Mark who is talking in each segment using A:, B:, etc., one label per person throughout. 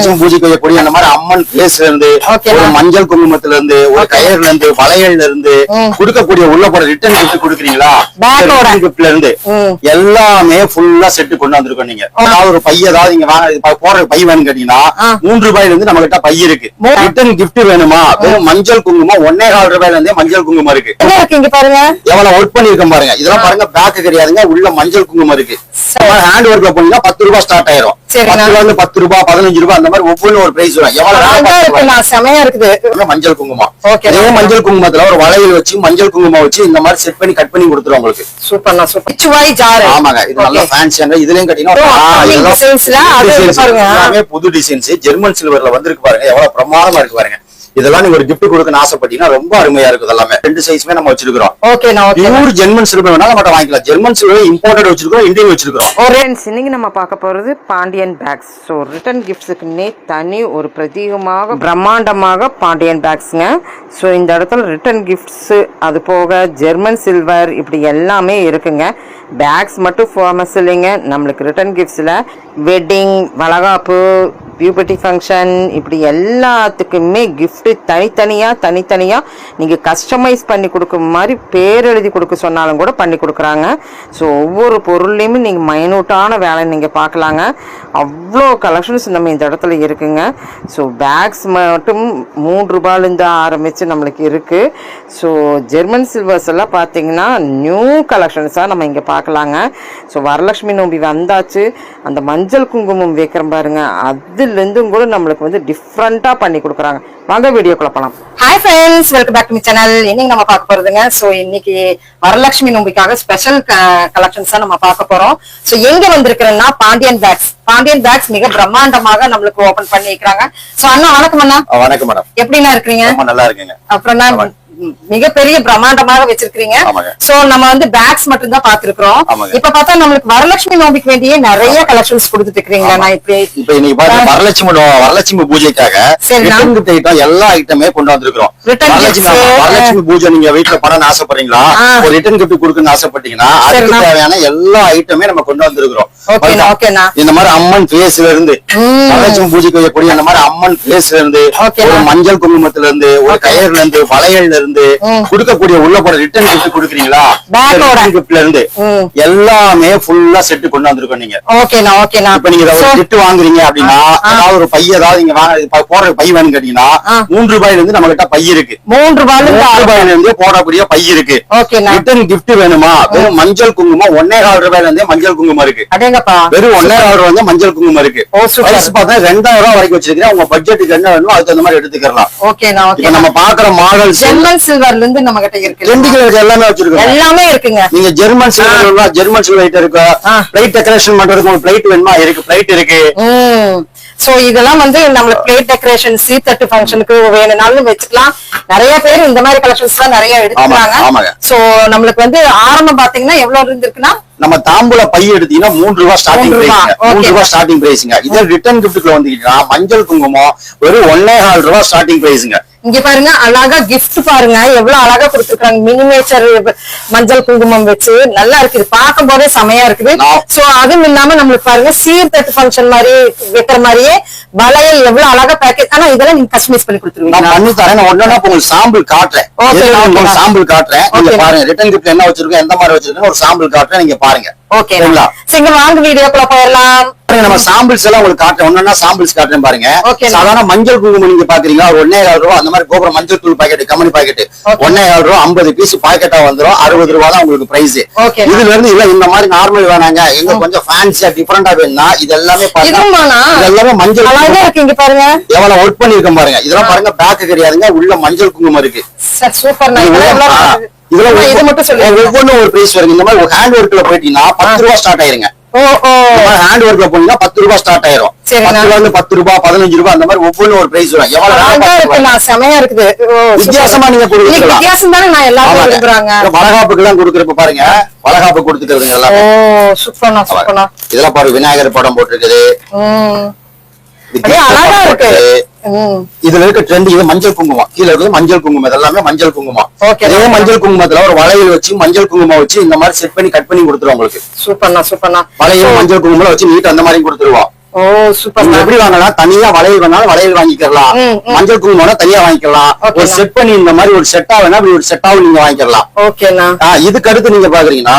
A: வரலட்சுமி பூஜைக்கு வைக்கக்கூடிய அந்த மாதிரி அம்மன் பேஸ்ல இருந்து. ஒரு மஞ்சள் குங்குமத்துல இருந்து ஒரு கயர்ல இருந்து வளையல்ல இருந்து. கொடுக்கக்கூடிய உள்ள போற ரிட்டர்ன் கிஃப்ட் கொடுக்குறீங்களா கிஃப்ட்ல இருந்து. எல்லாமே ஃபுல்லா செட்டு கொண்டு வந்திருக்கோம் நீங்க. அதாவது ஒரு பை ஏதாவது நீங்க போற பை வேணும் கேட்டீங்கன்னா. மூன்று ரூபாயில இருந்து நம்ம கிட்ட பை இருக்கு. ரிட்டர்ன் கிஃப்ட் வேணுமா? வெறும் மஞ்சள் குங்குமம் ஒன்னே கால் ரூபாயில இருந்தே மஞ்சள் குங்குமம் இருக்கு.
B: பாருங்க.
A: எவ்வளவு ஒர்க் பண்ணிருக்கோம் பாருங்க. இதெல்லாம் பாருங்க பேக் கிடையாதுங்க. உள்ள மஞ்சள் குங்குமம் இருக்கு. ஹேண்ட் ஒர்க்ல போனீங்கன்னா பத்து ரூபாய் ஸ்டார்ட் ஆயிரும். பத்து ரூபாய் பத்து ரூபாய் பதினஞ்சு ரூபாய் அந்த மாதிரி ஒவ்வொன்றும் ஒரு பிரைஸ் வரும். எவ்வளவு
B: செமையா இருக்குது.
A: மஞ்சள் குங்குமம். இதே மஞ்சள் குங்குமத்துல ஒரு வளையல் வச்சு மஞ்சள் குங்குமம் வச்சு இந்த மாதிரி செட் பண்ணி கட் பண்ணி கொடுத்துரும் உங்களுக்கு.
B: சூப்பர்ண்ணா சூப்பர். சுவாய் ஜாரு
A: ஆமாங்க. இது நல்ல. ஃபேன்சியான இதுலயும்
B: பாருங்க.
A: எல்லாமே புது டிசைன்ஸ் ஜெர்மன் சில்வர்ல வந்திருக்கு பாருங்க. எவ்வளவு பிரமாதமா இருக்கு பாருங்க. இதெல்லாம் நீங்க ஒரு gift கொடுக்கணும்னு ஆசைப்பட்டீங்கன்னா ரொம்ப அருமையா இருக்கு இதெல்லாமே. ரெண்டு சைஸ்மே நம்ம வச்சிருக்கிறோம்.
B: ஓகே
A: பியூர் ஜெர்மன் சில்வர் வேணா நம்ம வாங்கிக்கலாம். ஜெர்மன் சில்வர் இம்போர்ட்டட் வச்சிருக்கோம் இந்தியன் வச்சிருக்கோம்
C: ஃப்ரெண்ட்ஸ் இன்னைக்கு நம்ம பார்க்க போகிறது பாண்டியன் பேக்ஸ் ஸோ ரிட்டன் கிஃப்ட்ஸுக்குன்னே தனி ஒரு பிரத்யேகமாக பிரம்மாண்டமாக பாண்டியன் பேக்ஸுங்க ஸோ இந்த இடத்துல ரிட்டன் கிஃப்ட்ஸு அது போக ஜெர்மன் சில்வர் இப்படி எல்லாமே இருக்குங்க. பேக்ஸ் மட்டும் ஃபேமஸ் இல்லைங்க நம்மளுக்கு ரிட்டன் கிஃப்ட்ஸில் வெட்டிங் வளகாப்பு பியூபர்ட்டி ஃபங்க்ஷன் இப்படி எல்லாத்துக்குமே கிஃப்ட்டு தனித்தனியாக தனித்தனியாக நீங்கள் கஸ்டமைஸ் பண்ணி கொடுக்குற மாதிரி பேர் எழுதி கொடுக்க சொன்னாலும் கூட பண்ணி கொடுக்குறாங்க. ஸோ ஒவ்வொரு பொருள்லேயுமே நீங்கள் மைனூட்டான வேலை நீங்கள் பார்க்கலாங்க. அவ்வளோ கலெக்ஷன்ஸ் நம்ம இந்த இடத்துல இருக்குங்க. ஸோ பேக்ஸ் மட்டும் மூன்று ரூபாயிலேருந்து ஆரம்பித்து நம்மளுக்கு இருக்குது ஸோ ஜெர்மன் சில்வர்ஸ் எல்லாம் பார்த்தீங்கன்னா நியூ கலெக்ஷன்ஸாக நம்ம இங்கே பார்க்கலாங்க. ஸோ வரலட்சுமி நோம்பி வந்தாச்சு. அந்த மஞ்சள் குங்குமம் வைக்கிறோம் பாருங்க. அதுலேருந்தும் கூட நம்மளுக்கு வந்து டிஃப்ரெண்ட்டாக பண்ணி கொடுக்குறாங்க. வாங்க வீடியோக்குள்ள போகலாம்
B: hi friends welcome back to my channel இன்னைக்கு நம்ம பார்க்க போறதுங்க. சோ இன்னைக்கு வரலட்சுமி நோம்பிக்காக ஸ்பெஷல் கலெக்ஷன்ஸ் நம்ம பார்க்க போறோம். சோ எங்க வந்திருக்கிறேன்னா பாண்டியன் பேக்ஸ் பாண்டியன் பேக்ஸ் மிக பிரம்மாண்டமாக நம்மளுக்கு ஓபன் பண்ணி இருக்கிறாங்க சோ அண்ணா வணக்கம் அண்ணா.
A: வணக்கம் மேடம்
B: எப்படிண்ணா இருக்கிறீங்க?
A: ரொம்ப நல்லா இருக்குங்க.
B: அப்புறம் நான் மிகப்பெரிய பிரம்மாண்டமாக வச்சிருக்கீங்க. சோ நம்ம வந்து பேக்ஸ் மட்டும் தான் பாத்துருக்கோம். இப்ப பார்த்தா நம்மளுக்கு வரலட்சுமி நோம்பிக்கு வேண்டிய நிறைய கலெக்ஷன்ஸ் கொடுத்துட்டு இருக்கீங்களா நான் இப்படி
A: இப்ப இன்னைக்கு பாருங்க வரலட்சுமி வரலட்சுமி பூஜைக்காக ஐட்டம் எல்லா ஐட்டமே கொண்டு வந்திருக்கிறோம் வரலட்சுமி பூஜை நீங்க வீட்டுல பண்ணணும்னு ஆசைப்படுறீங்களா. ஒரு ரிட்டன் கிஃப்ட் கொடுக்கணும்னு ஆசைப்பட்டீங்கன்னா அதுக்கு. தேவையான எல்லா ஐட்டமே நம்ம கொண்டு வந்திருக்கிறோம் இந்த மாதிரி அம்மன் பேஸ்ல இருந்து. வரலட்சுமி பூஜைக்கு வைக்கக்கூடிய அந்த மாதிரி அம்மன் பேஸ்ல இருந்து. ஒரு மஞ்சள் குங்குமத்துல இருந்து ஒரு கயர்ல இருந்து வளையல்ல இருந்து
B: ம்.
A: கொடுக்கக்கூடிய உள்ள போற ரிட்டன் கிஃப்ட் கொடுக்குறீங்களா? கிஃப்ட்ல இருந்து. எல்லாமே ஃபுல்லா செட்டு கொண்டு வந்திருக்கோம் நீங்க.
B: ஓகேண்ணா ஓகேண்ணா
A: இப்ப நீங்க ஒரு கிட்டு வாங்குறீங்க அப்படின்னா ஏதாவது ஒரு பை ஏதாவது நீங்க வாங்க இது ப- வேணும் கேட்டீங்கன்னா. மூன்று ரூபாயில இருந்து நம்ம கிட்ட பை இருக்கு.
B: மூன்று ரூபாயில இருந்து ஆறு
A: ரூபாயில இருந்து போடக்கூடிய பை இருக்கு. ரிட்டன் gift வேணுமா? வெறும் மஞ்சள் குங்குமம் ஒன்னே கால் ரூபாயில இருந்தே மஞ்சள் குங்குமம் இருக்கு. வெறும் ஒன்னே கால் ரூபாய் வந்து மஞ்சள் குங்குமம் இருக்கு. பார்த்தா ரெண்டாயிரம் ரூபாய் வரைக்கும் வச்சிருக்கேன் உங்க பட்ஜெட்டுக்கு என்ன வேணுமோ அதுக்கு தகுந்த மாதிரி எடுத்துக்கலாம்
B: ஓகே
A: நம்ம பாக்குற
B: ஜெர்மன் சில்வர்ல இருந்து நம்ம கிட்ட இருக்கு.
A: ரெண்டு கிலோ எல்லாமே வச்சிருக்கோம்.
B: எல்லாமே இருக்குங்க.
A: நீங்க German silver German silver item இருக்கு.
B: ஆ.
A: பிளைட் டெக்கரேஷன் பண்றதுக்கு ஒரு பிளைட் வேணுமா? இருக்கு. பிளைட் இருக்கு.
B: சோ இதெல்லாம் வந்து நம்மளுக்கு பிளேட் டெக்கரேஷன் சீத்தட்டு ஃபங்க்ஷனுக்கு வேணும்னாலும் வச்சுக்கலாம். நிறைய பேர் இந்த மாதிரி கலெக்ஷன்ஸ் தான் நிறைய எடுத்துக்கிறாங்க. சோ நம்மளுக்கு வந்து ஆரம்பம் பாத்தீங்கன்னா எவ்வளவு இருந்திருக்குன்னா
A: நம்ம தாம்பூல பை எடுத்தீங்கன்னா மூன்று ரூபாய் ஸ்டார்டிங் பிரைஸ் மூன்று. ரூபாய் ஸ்டார்டிங் பிரைஸ்ங்க இதே ரிட்டர்ன் கிஃப்ட்ல வந்துக்கிட்டா மஞ்சள் குங்குமம் வெறும் ஒன்னே கால் ரூபாய் ஸ்டார்டிங் பிரைஸ்ங்க
B: இங்க பாருங்க அழகா gift பாருங்க. எவ்வளவு அழகா கொடுத்துருக்காங்க. மினிமேச்சர் மஞ்சள் குங்குமம் வச்சு. நல்லா இருக்குது. பார்க்கும் போதே செமையா இருக்குது.
A: நான்-
B: சோ அதுவும் இல்லாம நம்மளுக்கு பாருங்க சீர்தட்டு ஃபங்க்ஷன் மாதிரி வைக்கிற மாதிரியே வளையல் எவ்வளவு அழகா பேக்கேஜ் ஆனா இதெல்லாம் நீங்க கஸ்டமைஸ் பண்ணி
A: நான்
B: கொடுத்துருவீங்க
A: பண்ணி தரேன். நான் ஒண்ணா உங்களுக்கு சாம்பிள் காட்டுறேன். சாம்பிள் காட்டுறேன்? நீங்க. பாருங்க ரிட்டர்ன் கிஃப்ட் என்ன வச்சிருக்கோம் எந்த மாதிரி வச்சிருக்கோம் ஒரு சாம்பிள் காட்டுறேன். நீங்க பாருங்க.
B: ஓகே
A: சரிங்களா?
B: சரி வாங்க வீடியோக்குள்ள போயிடலாம்.
A: நம்ம சாம்பிள்ஸ் எல்லாம் உங்களுக்கு காட்டுறேன். ஒன்னா சாம்பிள்ஸ் காட்டுறேன் பாருங்க. சாதாரண மஞ்சள் குங்குமம் நீங்க பாக்குறீங்களா? ஒன்னே கால் ரூபா அந்த மாதிரி கோபுரம் மஞ்சள் தூள் பாக்கெட் கம்பெனி பாக்கெட். ஒன்னே கால் ரூபா ஐம்பது பீஸ் பாக்கெட்டா வந்துரும். அறுபது ரூபா தான் உங்களுக்கு பிரைஸ். இதுல இருந்து இல்ல இந்த மாதிரி நார்மல் வேணாங்க. எங்க கொஞ்சம் ஃபேன்சியா டிஃபரெண்டா வேணும்னா இது எல்லாமே பாருங்க எல்லாமே மஞ்சள்.
B: இருக்கு பாருங்க.
A: எவ்வளவு ஒர்க் பண்ணிருக்கோம் பாருங்க. இதெல்லாம் பாருங்க பேக் கிடையாதுங்க உள்ள மஞ்சள் குங்குமம் இருக்கு.
B: சூப்பர்
A: இதுல
B: இது மட்டும் சொல்லுங்க
A: ஒவ்வொன்றும் ஒரு பிரைஸ் வருங்க. இந்த மாதிரி ஹேண்ட் ஒர்க்ல போயிட்டீங்கன்னா பத்து ரூபா ஸ்டார்ட் ஆயிருங்க. ஹேண்ட் ஒர்க்ல போனீங்கன்னா பத்து ரூபாய் ஸ்டார்ட் ஆயிரும். பத்து ரூபாய் இருந்து பத்து ரூபாய் பதினஞ்சு ரூபாய் அந்த மாதிரி ஒவ்வொன்றும் ஒரு பிரைஸ் வரும். எவ்வளவு
B: செமையா இருக்குது.
A: வித்தியாசமா நீங்க கொடுக்கலாம்.
B: வித்தியாசம் தானே நான் எல்லாரும் விரும்புறாங்க.
A: வளகாப்புக்கு எல்லாம் கொடுக்கறப்ப பாருங்க வளகாப்பு கொடுத்துக்கிறதுங்க
B: ஓ
A: எல்லாம்
B: சூப்பர்ண்ணா சூப்பர்ண்ணா.
A: இதெல்லாம் பாரு விநாயகர் படம் போட்டிருக்குது.
B: அழகா இருக்கு.
A: இதுல இருக்க ட்ரெண்ட் இது மஞ்சள் குங்குமம். கீழ இருக்குது மஞ்சள் குங்குமம். இதெல்லாமே மஞ்சள் குங்குமம். இதே மஞ்சள் குங்குமத்துல ஒரு வளையல் வச்சு மஞ்சள் குங்குமம் வச்சு இந்த மாதிரி செட் பண்ணி கட் பண்ணி கொடுத்துருவோம் உங்களுக்கு.
B: சூப்பர்ண்ணா சூப்பர்ண்ணா.
A: வளையல் மஞ்சள் குங்குமம் வச்சு நீட் அந்த மாதிரி கொடுத்துருவோம்
B: ஓ சூப்பர்
A: எப்படி வாங்கலாம் தனியா வளையல் வேணாலும் வளையல் வாங்கிக்கலாம். மஞ்சள் குங்குமம் தனியா வாங்கிக்கலாம். ஒரு. செட் பண்ணி இந்த மாதிரி ஒரு செட்டா வேணா இப்படி ஒரு செட்டாவும் நீங்க வாங்கிக்கலாம்.
B: ஓகேண்ணா
A: இதுக்கு அடுத்து நீங்க பாக்குறீங்கன்னா.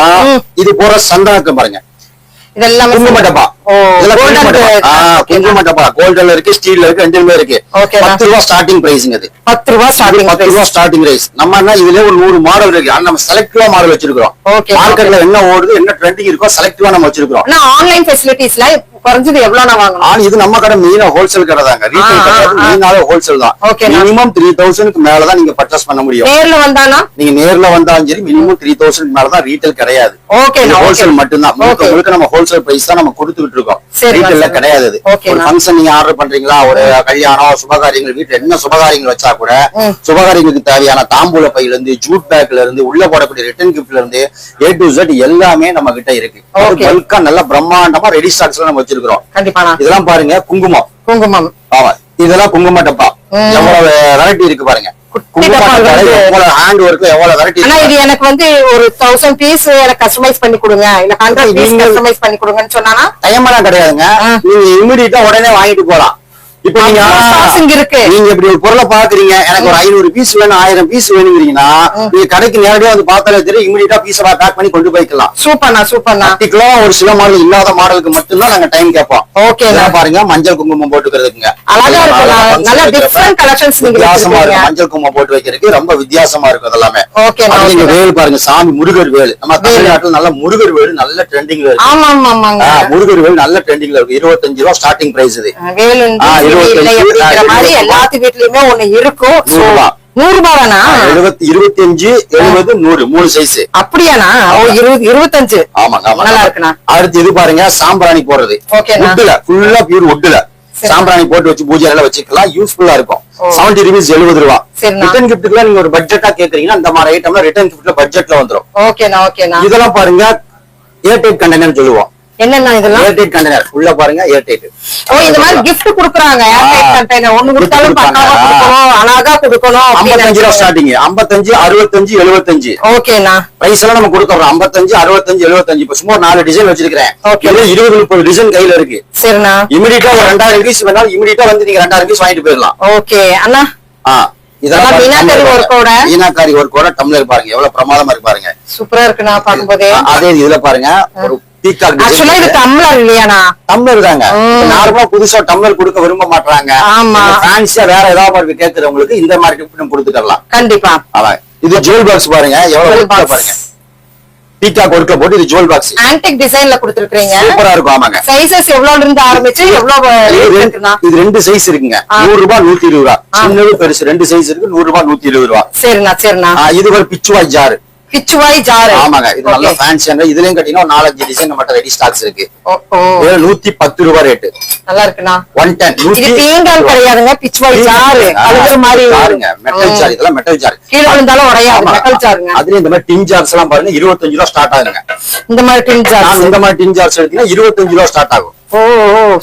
A: இது போற சந்தனக்கு பாருங்க.
B: இதெல்லாம்
A: குங்கும டப்பா. குங்கும டப்பா. கோல்டுல இருக்கு ஸ்டீல்ல இருக்கு ரெண்டுமே இருக்கு. பத்து ரூபா ஸ்டார்டிங் பிரைஸ்ங்க
B: பத்து ரூபா ஸ்டார்டிங்
A: பத்து ரூபா ஸ்டார்டிங் பிரைஸ் நம்ம என்ன இதுல ஒரு நூறு மாடல் இருக்கு. ஆனா நம்ம செலக்டிவா மாடல் வச்சிருக்கோம் மார்க்கெட்ல என்ன ஓடுது என்ன ட்ரெண்டிங் இருக்கோ செலக்டிவா நம்ம வச்சிருக்கோம்
B: ஆனா ஆன்லைன் ஃபெசிலிட்டிஸ்ல குறைஞ்சது எவ்வளவு நான் வாங்கணும்
A: ஆனா இது நம்ம கடை மெயினா ஹோல்சேல் கடை தாங்க ரீட்டைல் கிடையாது. மெயினாவே ஹோல்சேல் தான்
B: ma'am.
A: மினிமம் த்ரீ தௌசண்ட்க்கு மேலதான் நீங்க பர்ச்சேஸ் பண்ண முடியும்
B: நேர்ல வந்தானா
A: நீங்க நேர்ல வந்தாலும் சரி மினிமம் த்ரீ தௌசண்ட் மேலதான் ரீட்டைல் கிடையாது
B: ஓகே
A: ஹோல்சேல் மட்டும்தான் முழுக்க
B: Okay.
A: முழுக்க நம்ம ஹோல்சேல் பிரைஸ் தான் நம்ம கொடுத்துக்கிட்டு இருக்கோம் ரீட்டைல்ல. கிடையாது ஒரு
B: ma'am.
A: ஃபங்க்ஷன் நீங்க ஆர்டர் பண்றீங்களா ஒரு கல்யாணம் சுபகாரியங்கள் வீட்டுல என்ன சுபகாரியங்கள் வச்சா கூட. சுபகாரியங்களுக்கு தேவையான தாம்பூல பையில இருந்து ஜூட் பேக்ல இருந்து உள்ள போடக்கூடிய ரிட்டர்ன் கிஃப்ட்ல இருந்து ஏ டு எல்லாமே நம்ம கிட்ட இருக்கு. பல்கா நல்ல பிரம்மாண்டமா ரெடி ஸ்டாக்ஸ்ல நம்ம வச்சிருக்கிறோம்.
B: கண்டிப்பாண்ணா
A: இதெல்லாம் பாருங்க குங்குமம்.
B: குங்குமம்.
A: ஆமா இதெல்லாம் குங்கும டப்பா. எவ்வளவு வெரைட்டி இருக்கு பாருங்க.
B: எனக்கு வந்து ஒரு தௌசண்ட் பீஸ் எனக்கு கஸ்டமைஸ் பண்ணி கொடுங்க. இல்ல ஹண்ட்ரட் பீஸ் கஸ்டமைஸ் பண்ணி கொடுங்கன்னு சொன்னானா?
A: டைமெல்லாம் கிடையாதுங்க.
B: ஆ.
A: நீங்க இமிடியட்டா உடனே வாங்கிட்டு போலாம். இப்ப நீங்க
B: இருக்கு.
A: நீங்க இப்படி ஒரு பொருளை பாக்குறீங்க எனக்கு ஒரு ஐநூறு பீஸ் வேணும் ஆயிரம் பீஸ் வேணுங்கிறீங்கன்னா நீங்க கடைக்கு நேரடியா வந்து பார்த்தாலே தெரியும் இமிடியட்டா பீஸ் பேக் பண்ணி கொண்டு போய்க்கலாம்.
B: சூப்பர்ண்ணா சூப்பர்ண்ணா
A: பர்டிகுலரா ஒரு சில மாடல் இல்லாத மாடலுக்கு மட்டும்தான் நாங்க டைம் கேட்போம்.
B: Ma'am.
A: பாருங்க மஞ்சள் குங்குமம் போட்டுக்கிறதுக்குங்க.
B: அழகா இருக்கு, நல்ல collections நீங்க
A: வித்தியாசமா மஞ்சள் குங்குமம் போட்டு வைக்கிறதுக்கு ரொம்ப வித்தியாசமா இருக்கும் அதெல்லாமே. நீங்க
B: okay.
A: வேல் பாருங்க சாமி முருகர் வேல். நம்ம தமிழ்நாட்டுல நல்ல முருகர் வேல் நல்ல ட்ரெண்டிங்ல இருக்கு.
B: ஆமா ஆமா
A: முருகர் வேல் நல்ல ட்ரெண்டிங்ல இருக்கு. இருபத்தஞ்சு ரூபா ஸ்டார்டிங் பிரைஸ் இது.
B: மாதிரி எல்லாத்து வீட்லயுமே ஒண்ணு இருக்கும்.
A: நூறு ரூபா.
B: நூறு ரூபாய் தானா
A: எழுபத்தி இருபத்தி அஞ்சு எழுபது நூறு மூணு சைஸ்
B: அப்படியாண்ணா? இருபது இருபத்தஞ்சு.
A: ஆமாங்க
B: நல்லா இருக்குண்ணா.
A: அடுத்து இது பாருங்க சாம்பிராணி போடுறது. உட்டுல ஃபுல்லா பியூர் உட்டுல
B: சரி.
A: சாம்பிராணி போட்டு வச்சு பூஜை எல்லாம் வச்சுக்கலாம். யூஸ்ஃபுல்லா இருக்கும். செவன்டி ருபீஸ் எழுபது ரூபா. ரிட்டர்ன் கிஃப்ட்டுக்குலாம் நீங்க ஒரு பட்ஜெட்டா கேக்குறீங்கன்னா இந்த மாதிரி ஐட்டம்லாம் ரிட்டர்ன் கிஃப்ட்ல பட்ஜெட்ல
B: ஓகேண்ணா
A: இதெல்லாம் பாருங்க ஏர்டைட் கண்டெய்னர் சொல்லுவோம்.
B: என்னண்ணா இதெல்லாம்?
A: ஏர்டைட் கண்டெய்னர் உள்ள பாருங்க ஏர்டைட்
B: ஓ இந்த மாதிரி gift குடுக்குறாங்க ஏர்டைட். கண்டெய்னர் ஒண்ணு கொடுத்தாலும்
A: கொடுப்பாங்க.
B: பக்காவா
A: ஆ.
B: கொடுக்கணும் அழகா கொடுக்கணும்
A: ஐம்பத்தஞ்சு ரூபா ஸ்டார்டிங் ஐம்பத்தஞ்சு அறுபத்தஞ்சு எழுபத்தஞ்சு.
B: ஓகேண்ணா
A: பிரைஸ் எல்லாம் நம்ம இப்ப சும்மா ஒரு நாலு டிசைன் வச்சிருக்கிறேன்.
B: Okay.
A: இதுல இருபது முப்பது டிசைன் கையில இருக்கு.
B: சரிண்ணா.
A: இமிடியட்டா ஒரு ரெண்டாயிரம் பீஸ் வேணாலும் இமிடியட்டா வந்து நீங்க ரெண்டாயிரம் பீஸ் வாங்கிட்டு போயிடலாம்.
B: ஓகே அண்ணா.
A: ஆ.
B: இதெல்லாம் மீனாக்காரி.
A: பாருங்க. மீனாக்காரி ஒர்க்கோட டம்ளர் பாருங்க. எவ்வளவு பிரமாதமா இருக்கு பாருங்க.
B: சூப்பரா இருக்குண்ணா பார்க்கும்போதே.
A: ஆ, அதே இதுல பாருங்க. ஒரு
B: ஆக்சுவலா இது டம்ளர்
A: தாங்க. நார்மலா புதுசா டம்ளர் கொடுக்க விரும்ப மாட்டாங்க
B: ஆமா.
A: ஃபேன்சியா வேற ஏதாவது மாதிரி கேட்கறவங்களுக்கு இந்த மாதிரி கொடுத்துக்கலாம்
B: கண்டிப்பா.
A: அதான். இது ஜுவல் பாக்ஸ் பாருங்க. எவ்வளவு. பாருங்க. பீகாக் ஒர்க்க போட்டு இது ஜுவல் பாக்ஸ்
B: ஆன்டிக் டிசைன்ல கொடுத்துருக்கீங்க
A: சூப்பரா இருக்கும் ஆமாங்க.
B: எவ்வளவுல இருந்து ஆரம்பிச்சு எவ்வளவு
A: இது ரெண்டு-
B: இருக்குண்ணா
A: இது ரெண்டு சைஸ் இருக்குங்க. நூறு ரூபாய் நூத்தி இருபது ரூபா.
B: ஆ.
A: சின்னது பெருசு. ரெண்டு சைஸ் இருக்கு நூறு ரூபாய் நூத்தி இருபது ரூபா.
B: சரிண்ணா
A: இது ஒரு பிச்சுவாய் ஜாரு
B: கிச்சுவாய் ஜாரு
A: ஆமாங்க. இது நல்ல. ஃபேன்சியான இதுலயும் கட்டினா ஒரு நாலஞ்சு டிசைன் நம்மகிட்ட ரெடி ஸ்டாக்ஸ் இருக்கு.
B: ஓ, ஓ,
A: இதுல நூத்தி பத்து ரூபாய் ரேட்டு
B: நல்லா இருக்குண்ணா
A: ஒன் டென்
B: இது பீங்கான் கிடையாதுங்க. பிச்சுவாய் ஜாரு அழுகிற மாதிரி
A: ஜாருங்க மெட்டல். ஜார் இதெல்லாம் மெட்டல் ஜார்
B: கீழே விழுந்தாலும் உடையாது. மெட்டல் ஜாருங்க
A: அதுல இந்த மாதிரி டின் ஜார்ஸ் எல்லாம் பாருங்க. இருபத்தஞ்சு ரூபா ஸ்டார்ட் ஆகுங்க.
B: இந்த மாதிரி டின் ஜார்
A: இந்த மாதிரி டின் ஜார்ஸ் எடுத்தீங்கன்னா இருபத்தஞ்சு ரூபா ஸ்டார்ட் ஆகும்.
B: ஓ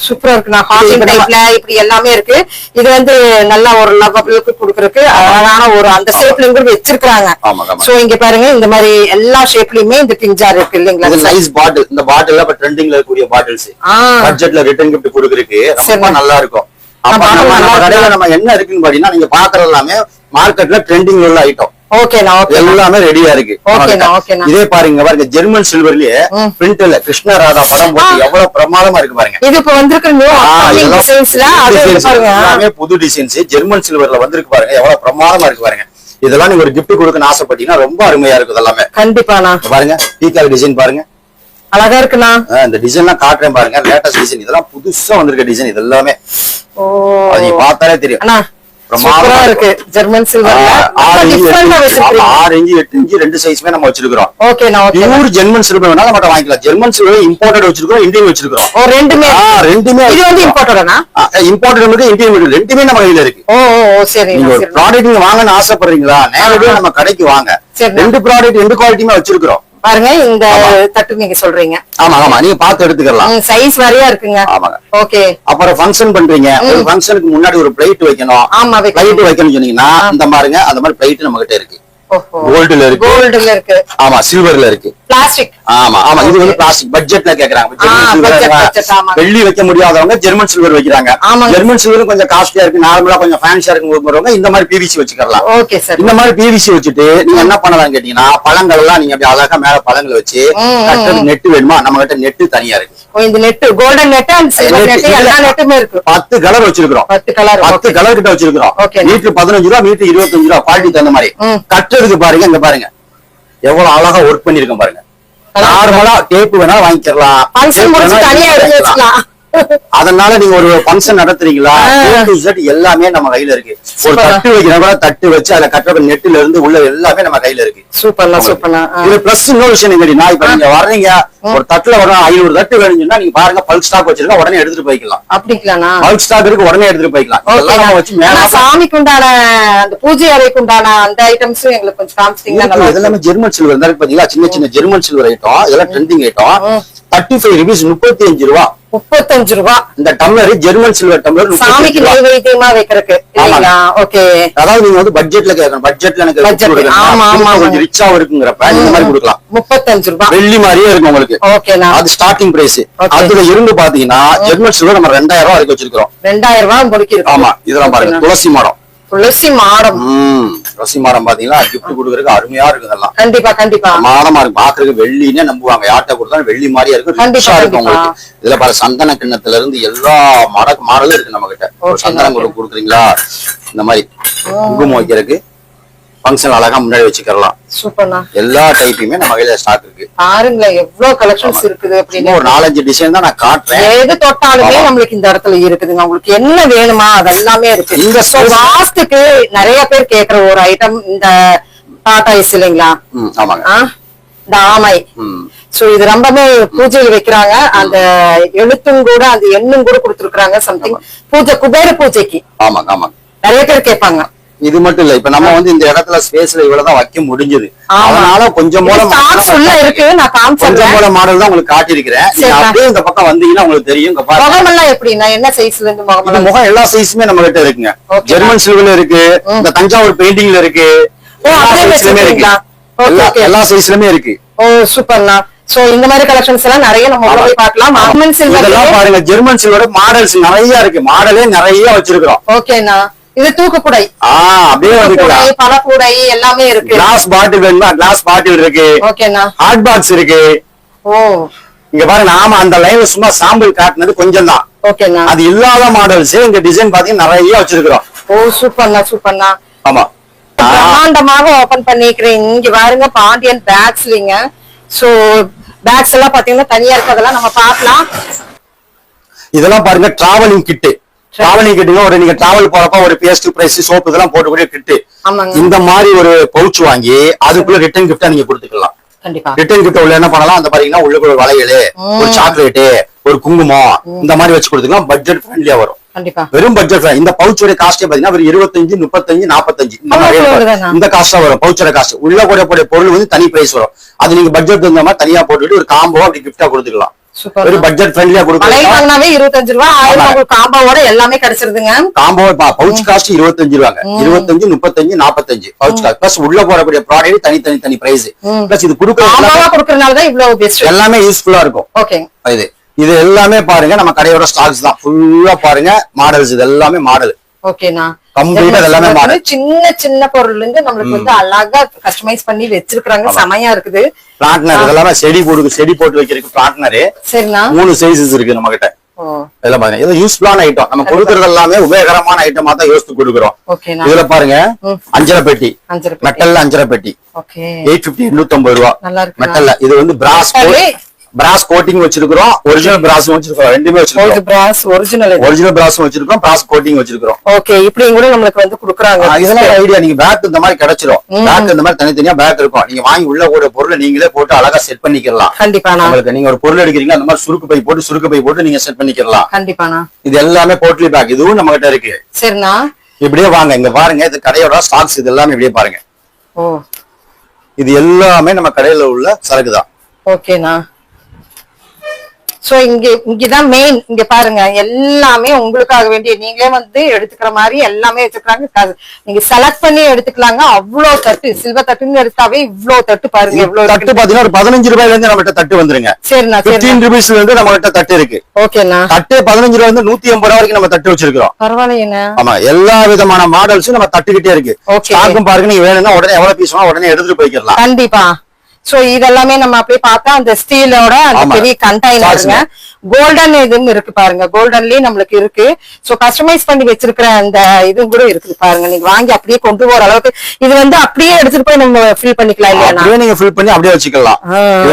B: சூப்பரா ஹாட்டிங்
A: இப்ப நம்ம-
B: டைப்ல இப்படி எல்லாமே இருக்கு இது வந்து நல்ல ஒரு லவபிளுக்கு கொடுக்கறதுக்கு அழகான ஒரு அந்த ஷேப்ல கூட வச்சிருக்காங்க. சோ இங்க பாருங்க இந்த மாதிரி எல்லா ஷேப்லயுமே இந்த டின்ஜார் இருக்கு இல்லைங்களா
A: நைஸ் பாட்டில் இந்த பாட்டில் இப்ப ட்ரெண்டிங்ல இருக்கக்கூடிய பாட்டில்ஸ். பட்ஜெட்ல ரிட்டர்ன் கிஃப்ட் கொடுக்கறதுக்கு ரொம்ப. நல்லா இருக்கும் அப்ப
B: நம்ம இருக்கு.
A: கடையில நம்ம என்ன இருக்குன்னு பாத்தீங்கன்னா நீங்க பாக்குறது எல்லாமே மார்க்கெட்ல ட்ரெண்டிங் உள்ள ஐட்டம் எல்லாமே ரெடியா இருக்கு. இதே பாருங்க பாருங்க ஜெர்மன் சில்வர்லயே. பிரிண்ட்ல கிருஷ்ண ராதா படம் போட்டு. எவ்வளவு பிரமாதமா இருக்கு பாருங்க.
B: இது இப்ப வந்திருக்க
A: புது எல்லாமே டிசைன்ஸ் ஜெர்மன் சில்வர்ல வந்திருக்கு பாருங்க எவ்வளவு பிரமாதமா இருக்கு பாருங்க. இதெல்லாம் நீங்க ஒரு gift கொடுக்கணும்னு ஆசைப்பட்டீங்கன்னா ரொம்ப அருமையா இருக்கும் இதெல்லாமே.
B: கண்டிப்பாண்ணா
A: பாருங்க டீக்கால் டிசைன் பாருங்க.
B: அழகா இருக்குண்ணா.
A: இந்த டிசைன் எல்லாம் காட்டுறேன் பாருங்க லேட்டஸ்ட் டிசைன் இதெல்லாம் புதுசா வந்திருக்க டிசைன் இது எல்லாமே
B: ஓ.
A: அது பார்த்தாலே தெரியும்.
B: சூப்பரா இருக்கு. ஜெர்மன் சில்வர்ல
A: ஆறு எட்டு இன்ச்சு ரெண்டு சைஸ்மே நம்ம வச்சிருக்கிறோம்.
B: ஓகேண்ணா ஓகே
A: பியூர் ஜெர்மன் சில்வர் வேணாலும் நம்ம வாங்கிக்கலாம். ஜெர்மன் சில்வர் இம்போர்ட்டட் வச்சிருக்கோம் இந்தியன் வச்சிருக்கோம்
B: ஓ ரெண்டுமே.
A: ரெண்டுமே
B: இது வந்து இம்பார்ட்டடா
A: இம்போர்ட்டட் இருக்கு இந்தியன் இருக்கு. ரெண்டுமே நம்ம கையில இருக்கு.
B: ஓ சரி
A: நீங்க ப்ராடக்ட் வாங்கணும்னு ஆசைப்படுறீங்களா? நேரடியா நம்ம கடைக்கு வாங்க. ரெண்டு ப்ராடக்ட் ரெண்டு குவாலிட்டியுமே வச்சிருக்கிறோம்.
B: பாருங்க இந்த. தட்டு நீங்க சொல்றீங்க.
A: ஆமா ஆமா. நீங்க பார்த்து எடுத்துக்கலாம்.
B: சைஸ் வரையா இருக்குங்க.
A: ஆமாங்க.
B: ஓகே.
A: அப்புறம் ஃபங்க்ஷன் பண்றீங்க. ஒரு ஃபங்க்ஷனுக்கு முன்னாடி ஒரு பிளேட் வைக்கணும்.
B: ஆமா வைக்கணும்.
A: பிளேட் வைக்கணும்னு சொன்னீங்கன்னா இந்த பாருங்க அந்த மாதிரி பிளேட் நம்ம கிட்ட இருக்கு. கோல்டுல இருக்கு.
B: கோல்டுல இருக்கு.
A: ஆமா சில்வர்ல இருக்கு.
B: பிளாஸ்டிக்
A: ஆமா ஆமா இது வந்து பிளாஸ்டிக் பட்ஜெட்ல கேக்குறாங்க.
B: ஆமா.
A: வெள்ளி வைக்க முடியாதவங்க ஜெர்மன் சில்வர் வைக்கிறாங்க.
B: ஆமாங்க.
A: ஜெர்மன் சில்வர் கொஞ்சம் காஸ்ட்லியா இருக்கு. நார்மலா கொஞ்சம் ஃபேன்சியா இருக்குறவங்க இந்த மாதிரி பிவிசி வச்சுக்கலாம்.
B: ஓகே சார்
A: இந்த மாதிரி பிவிசி வச்சுட்டு நீங்க என்ன பண்ணலாம் கேட்டீங்கன்னா பழங்கள் எல்லாம் நீங்க அப்படி அழகா மேல பழங்களை வச்சு நெட்டு வேணுமா? நம்ம கிட்ட நெட்டு தனியா இருக்கு.
B: இந்த net golden net and silver
A: net
B: net எல்லா
A: இல்ல.
B: நெட்டுமே இருக்கு.
A: பத்து கலர் வச்சிருக்கிறோம்.
B: பத்து கலர்
A: பத்து கலர் கிட்ட. மீட்டர் பதினஞ்சு ரூபா மீட்டர் இருபத்தஞ்சு ரூபா குவாலிட்டி தகுந்த மாதிரி. கட்டுறதுக்கு பாருங்க இங்க பாருங்க. எவ்வளவு அழகா ஒர்க் பண்ணிருக்கேன் பாருங்க. நார்மலா டேப் வேணா வாங்கிக்கலாம்.
B: ஃபங்க்ஷன் முடிச்சு தனியா எடுத்து
A: வாங்கிக்கலாம்.
B: வச்சுக்கலாம்.
A: அதனால நீங்க ஒரு ஃபங்க்ஷன் நடத்துறீங்களா? எல்லாமே நம்ம கையில இருக்கு. ஒரு. தட்டு வைக்கிறா கூட தட்டு வச்சு அதுல கட்டுற நெட்டுல இருந்து உள்ள எல்லாமே நம்ம கையில இருக்கு.
B: சூப்பர்ண்ணா ஆ.
A: இது பிளஸ் இன்னொரு விஷயம் நான் இப்ப நீங்க வர்றீங்க ஒரு தட்டுல வரும் ஐநூறு தட்டு வேணும்னா நீங்க பாருங்க பல்க் ஸ்டாக் வச்சிருக்கா உடனே எடுத்துட்டு போய்க்கலாம்.
B: அப்படிங்களாண்ணா?
A: பல்க் ஸ்டாக் இருக்கு உடனே எடுத்துட்டு போய்க்கலாம். வச்சு
B: சாமிக்கு உண்டான அந்த பூஜை அறைக்கு உண்டான அந்த ஐட்டம்ஸும் எங்களுக்கு கொஞ்சம். நல்லா
A: இதெல்லாமே ஜெர்மன் சில்வர் இருந்தா பாத்தீங்களா? சின்ன சின்ன ஜெர்மன் சில்வர் ஐட்டம் இதெல்லாம் trending item thirty five rupees முப்பத்தி அஞ்சு ரூபா.
B: முப்பத்தஞ்சு ரூபா.
A: இந்த டம்ளர் ஜெர்மன் சில்வர் டம்ளர்
B: சாமிக்கு நைவேத்தியமா வைக்கிறதுக்கு. ஓகே.
A: அதாவது நீங்க வந்து பட்ஜெட்ல கேட்கணும் பட்ஜெட்ல எனக்கு கொடுக்கணும்.
B: ஆமா, ஆமா.
A: கொஞ்சம் ரிச்சாவும் இருக்குங்கிறப்ப இந்த மாதிரி கொடுக்கலாம்.
B: முப்பத்தஞ்சு ரூபா.
A: வெள்ளி மாதிரியே இருக்கும் உங்களுக்கு.
B: ஓகேண்ணா
A: அது ஸ்டார்டிங் பிரைஸ். அதுல இருந்து பாத்தீங்கன்னா ஜெர்மன் சில்வர் நம்ம ரெண்டாயிரம் ரூபாய் வரைக்கும் வச்சிருக்கிறோம்.
B: ரெண்டாயிரம் ரூபாய் முடிக்கிறது
A: ஆமா இதெல்லாம் பாருங்க. துளசி மரம்
B: துளசி மாடம்.
A: துளசி மரம் பாத்தீங்கன்னா கிஃப்ட் கொடுக்கறதுக்கு அருமையா இருக்கு இதெல்லாம்.
B: கண்டிப்பா கண்டிப்பா.
A: மானமா இருக்கு பாக்குறதுக்கு வெள்ளினே நம்புவாங்க. யார்கிட்ட கொடுத்தாலும் வெள்ளி மாதிரியா இருக்கு
B: கண்டிப்பா,
A: இருக்கும். உங்களுக்கு. இதுல பாரு சந்தன கிண்ணத்துல இருந்து எல்லா மட மாடலும் இருக்கு நம்ம கிட்ட ஒரு சந்தனம் கொடுக்குறீங்களா? இந்த மாதிரி குங்குமம் வைக்கிறதுக்கு ஃபங்க்ஷன் அழகா முன்னாடி வச்சுக்கலாம்
B: சூப்பர்ண்ணா.
A: எல்லா டைப்புமே நம்ம கையில ஸ்டாக் இருக்கு.
B: பாருங்களேன் எவ்வளவு கலெக்ஷன்ஸ் இருக்குது அப்படின்னு.
A: ஒரு நாலஞ்சு டிசைன் தான் நான் காட்டுறேன்.
B: எது தொட்டாலுமே. நம்மளுக்கு இந்த இடத்துல இருக்குதுங்க. உங்களுக்கு என்ன வேணுமா அதெல்லாமே இருக்கு.
A: இந்த
B: வாஸ்துக்கு நிறைய பேர் கேக்குற ஒரு ஐட்டம் இந்த டாடா ஐஸ் இல்லைங்களா?
A: ஆமாங்க?
B: இந்த ஆமை. சோ இது ரொம்பவே பூஜையில் வைக்கிறாங்க. அந்த எழுத்தும் கூட அந்த எண்ணும் கூட கொடுத்துருக்காங்க சம்திங் பூஜை குபேர பூஜைக்கு.
A: ஆமாங்க ஆமாங்க.
B: நிறைய பேர் கேட்பாங்க.
A: இது மட்டும் இல்ல. இப்ப நம்ம வந்து இந்த இடத்துல ஸ்பேஸ்ல இவ்வளவுதான் வைக்க முடிஞ்சது. அதனால கொஞ்சம் மூல
B: இருக்கு. நான் காமிச்சிடுறேன்
A: மூல மாடல் தான் உங்களுக்கு காட்டியிருக்கிறேன். அப்படியே இந்த பக்கம் வந்தீங்கன்னா உங்களுக்கு தெரியும். பாருங்க.
B: முகமெல்லாம் எப்படின்னா என்ன சைஸ்ல இருந்து முகமெல்லாம்
A: முகம் எல்லா சைஸுமே நம்ம கிட்ட இருக்குங்க. ஜெர்மன் சில்வர்ல இருக்கு. இந்த தஞ்சாவூர் பெயிண்டிங்ல இருக்கு.
B: ஓ,
A: எல்லா சைஸ்லயுமே இருக்கு.
B: ஓ சூப்பர்ண்ணா சோ இந்த மாதிரி கலெக்ஷன்ஸ் எல்லாம் நிறைய நம்ம போய் பார்க்கலாம்.
A: இதெல்லாம்
B: சில்வர்
A: பாருங்க ஜெர்மன் சில்வர் மாடல்ஸ் நிறைய இருக்கு. மாடலே நிறைய வச்சிருக்கிறோம்.
B: ஓகேண்ணா இது தூக்குக்குடை
A: ஆஹ் அப்படியே
B: கூடை
A: வந்துக்கலாம்
B: பழக்கூடை எல்லாமே இருக்கு.
A: கிளாஸ் பாட்டில் வேணுமா? கிளாஸ் பாட்டில் இருக்கு.
B: ஓகேண்ணா.
A: ஹாட் பாக்ஸ் இருக்கு.
B: ஓ.
A: இங்க பாருங்க நாம அந்த லைன்ல சும்மா சாம்பிள் காட்டினது கொஞ்சம் தான்
B: ஓகேண்ணா.
A: அது இல்லாத மாடல்ஸ் இங்க டிசைன் பாத்தீங்கன்னா நிறைய வச்சிருக்கிறோம்.
B: ஓ சூப்பர்ண்ணா சூப்பர்ண்ணா.
A: ஆமா.
B: பிரம்மாண்டமாக ஓபன் பண்ணிக்கிறேன். இங்க பாருங்க பாண்டியன் பேக்ஸ்லிங்க சோ பேக்ஸ் எல்லாம் பாத்தீங்கன்னா தனியா இருக்கதெல்லாம் நம்ம பார்க்கலாம்.
A: இதெல்லாம் பாருங்க டிராவலிங் கிட்டு டிராவலிங் கிட்டுங்க ஒரு நீங்க டிராவல் போறப்ப ஒரு பேஸ்ட் பிரைஸ் சோப்பு இதெல்லாம் போட்டுக்கூடிய கிட்டு இந்த மாதிரி ஒரு பவுச் வாங்கி அதுக்குள்ள ரிட்டர்ன் கிஃப்டா நீங்க கொடுத்துக்கலாம். ரிட்டர்ன் கிஃப்ட் உள்ள என்ன பண்ணலாம்? அந்த பாத்தீங்கன்னா உள்ளுக்குள்ள ஒரு வளையல் ஒரு சாக்லேட் ஒரு குங்குமம் இந்த மாதிரி வச்சு கொடுத்துக்கலாம். பட்ஜெட் ஃப்ரெண்ட்லியா வரும். வெறும் பட்ஜெட் இந்த பவுச்சோட காஸ்டே பாத்தீங்கன்னா ஒரு இருபத்தஞ்சு முப்பத்தஞ்சு நாற்பத்தஞ்சு இந்த காஸ்டா வரும். பவுச்சோட காஸ்ட் உள்ள கூட பொருள் வந்து தனி பிரைஸ் வரும். அது நீங்க பட்ஜெட் தகுந்த மாதிரி தனியா போட்டுட்டு ஒரு காம்போ அப்படி கிஃப்டா கொடுத்துக்கலாம். வெறும் பட்ஜெட் ஃப்ரெண்ட்லியா கொடுக்கலாம்
B: வாங்கினாவே இருபத்தஞ்சு ரூபா ஆயிரம் காம்போவோட எல்லாமே கிடைச்சிருதுங்க.
A: காம்போ பவுச் காஸ்ட் இருபத்தஞ்சு ரூபாங்க. இருபத்தஞ்சு முப்பத்தஞ்சு நாற்பத்தஞ்சு பவுச் காஸ்ட் பிளஸ் உள்ள போடக்கூடிய ப்ராடக்ட் தனி தனி தனி பிரைஸ் பிளஸ் இது கொடுக்குற
B: காம்போவா
A: எல்லாமே-
B: கொடுக்கறதுனாலதான் இவ்வளவு பெஸ்ட்
A: எல்லாமே யூஸ்ஃபுல்லா இருக்கும்.
B: ஓகே
A: இது இது எல்லாமே பாருங்க நம்ம கடையோட ஸ்டாக்ஸ் தான். ஃபுல்லா பாருங்க மாடல்ஸ் இது எல்லாமே மாடல்
B: ஓகேண்ணா
A: ஆ எல்லாமே model.
B: சின்ன சின்ன இருந்து நம்மளுக்கு வந்து அழகா கஸ்டமைஸ் பண்ணி வச்சிருக்காங்க செமையா இருக்குது.
A: பிளாட்னர் இதெல்லாமே செடி போட்டு செடி போட்டு வைக்கிறதுக்கு பிளாட்னரு
B: சரிண்ணா.
A: மூணு சைஸஸ் இருக்கு நம்ம கிட்ட இதெல்லாம் பாருங்க. இது யூஸ்ஃபுல்லான ஐட்டம் நம்ம கொடுக்கறது எல்லாமே உபயோகரமான ஐட்டமா தான் யோசித்து கொடுக்குறோம். இதுல பாருங்க அஞ்சரை பெட்டி. மெட்டல்ல அஞ்சரை பெட்டி. எயிட் பிப்டி எண்ணூத்தி ஐம்பது ரூபா. மெட்டல்ல. இது வந்து பிராஸ்? பிராஸ் கோட்டிங் வச்சிருக்கிறோம். ஒரிஜினல் பிராஸ் வச்சிருக்கோம் ரெண்டுமே வச்சிருக்கோம்
B: பிராஸ் ஒரிஜினல்
A: ஒரிஜினல் பிராஸ் வச்சிருக்கோம் பிராஸ் கோட்டிங் வச்சிருக்கிறோம்.
B: ஓகே இப்படியும் கூட நம்மளுக்கு வந்து குடுக்குறாங்க.
A: இதெல்லாம் ஐடியா நீங்க பேக் இந்த மாதிரி கிடைச்சிரும். பேக் இந்த மாதிரி தனித்தனியா பேக் இருக்கும். நீங்க வாங்கி உள்ள கூட பொருளை நீங்களே போட்டு அழகா செட் பண்ணிக்கலாம்.
B: கண்டிப்பாண்ணா
A: உங்களுக்கு நீங்க ஒரு பொருள் எடுக்கிறீங்க அந்த மாதிரி சுருக்கு பை போட்டு சுருக்கு பை போட்டு நீங்க செட் பண்ணிக்கலாம்.
B: கண்டிப்பாண்ணா
A: இது எல்லாமே போட்லி பேக் இதுவும் நம்ம கிட்ட இருக்கு.
B: சரிண்ணா.
A: இப்படியே வாங்க. இங்க பாருங்க. இது கடையோட ஸ்டாக்ஸ் இது எல்லாமே இப்படியே பாருங்க.
B: ஓ.
A: இது எல்லாமே நம்ம கடையில உள்ள சரக்கு தான்
B: ஓகேண்ணா சோ இங்க இங்கதான் மெயின் இங்க பாருங்க எல்லாமே உங்களுக்காக வேண்டிய நீங்களே வந்து எடுத்துக்கிற மாதிரி எல்லாமே வச்சிருக்காங்க நீங்க செலக்ட் பண்ணி எடுத்துக்கலாங்க அவ்வளவு தட்டு. சில்வர் தட்டுன்னு எடுத்தாவே இவ்வளவு தட்டு பாருங்க எவ்வளவு
A: தட்டு பாத்தீங்கன்னா ஒரு பதினஞ்சு ரூபாயில இருந்து நம்மகிட்ட தட்டு வந்துருங்க.
B: சரிண்ணா
A: பிப்டீன் ருபீஸ்ல இருந்து நம்ம கிட்ட தட்டு இருக்கு.
B: ஓகேண்ணா.
A: தட்டு பதினஞ்சு ரூபாய் இருந்து நூத்தி எண்பது ரூபா வரைக்கும் நம்ம தட்டு வச்சிருக்கிறோம்.
B: பரவாயில்லைண்ணா
A: ஆமா எல்லா விதமான மாடல்ஸும் நம்ம தட்டுக்கிட்டே இருக்கு. ஸ்டாக்கும் பாருங்க நீங்க வேணும்னா உடனே எவ்வளவு பீஸ் உடனே எடுத்துட்டு போய்க்கலாம்
B: கண்டிப்பா. சோ இதெல்லாமே நம்ம அப்படியே பார்த்தா அந்த ஸ்டீலோட அந்த. பெரிய கண்டெய்னருங்க கோல்டன் இதுவும் இருக்கு பாருங்க. கோல்டன்லயும் நம்மளுக்கு இருக்கு. சோ கஸ்டமைஸ் பண்ணி வச்சிருக்கிற அந்த இதுவும் கூட இருக்குது பாருங்க. நீங்க வாங்கி அப்படியே கொண்டு போற அளவுக்கு இது வந்து அப்படியே எடுத்துட்டு போய் நம்ம ஃபில் பண்ணிக்கலாம்
A: அப்படியே நீங்க ஃபில் பண்ணி அப்படியே வச்சுக்கலாம்.